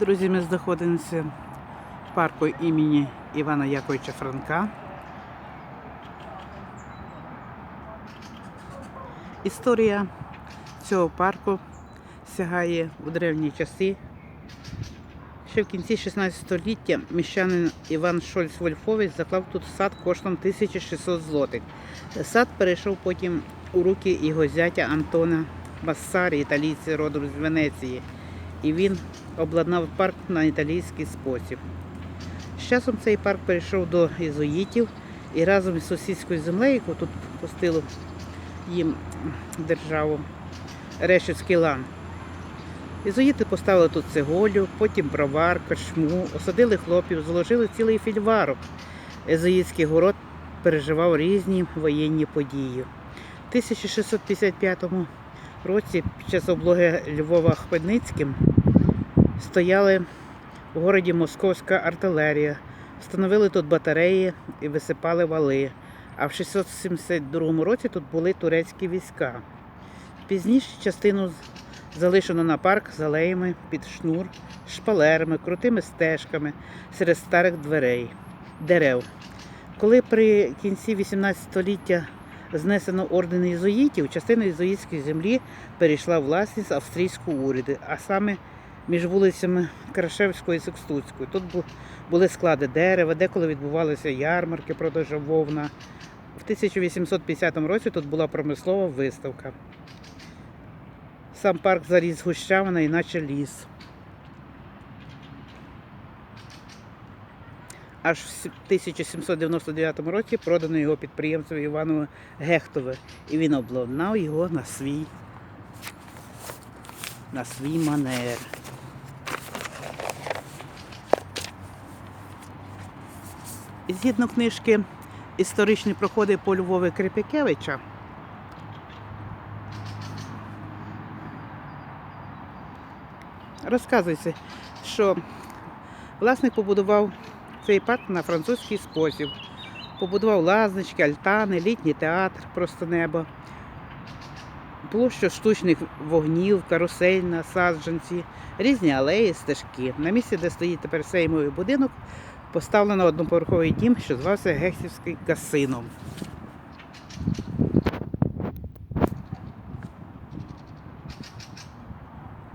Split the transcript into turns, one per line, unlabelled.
Друзі, ми знаходимося в парку імені Івана Яковича Франка. Історія цього парку сягає у древні часи. Ще в кінці 16 століття міщанин Іван Шольц Вольфович заклав тут сад коштом 1600 злотих. Сад перейшов потім у руки його зятя Антона Бассарі, італійці родом з Венеції, і він обладнав парк на італійський спосіб. З часом цей парк перейшов до єзуїтів і разом із сусідською землею, яку тут пустило їм державу Решетський лан. Єзуїти поставили тут цеголю, потім бровар, кошму, осадили хлопів, заложили цілий фільварок. Єзуїтський город переживав різні воєнні події. В 1655 році під час облоги Львова Хмельницьким стояли у городі московська артилерія, встановили тут батареї і висипали вали. А в 672 році тут були турецькі війська. Пізніше частину залишено на парк з алеями під шнур, шпалерами, крутими стежками серед старих дверей, дерев. Коли при кінці 18 століття знесено орден єзуїтів, частина єзуїтської землі перейшла власність австрійського уряду, а саме між вулицями Крашевською і Секстуцькою. Тут були склади дерева, деколи відбувалися ярмарки продажу вовна. В 1850 році тут була промислова виставка. Сам парк заріс гущавина, іначе ліс. Аж в 1799 році продано його підприємцю Івану Гехтове, і він обладнав його на свій, на свій манер. Згідно книжки Історичні проходи по Львові Крипякевича, розказується, що власник побудував цей парк на французький спосіб. Побудував лазнички, альтани, літній театр, просто небо, площу штучних вогнів, карусель на саджанці, різні алеї, стежки. На місці, де стоїть тепер сеймовий будинок, поставлено одноповерховий дім, що звався Гексівський касином.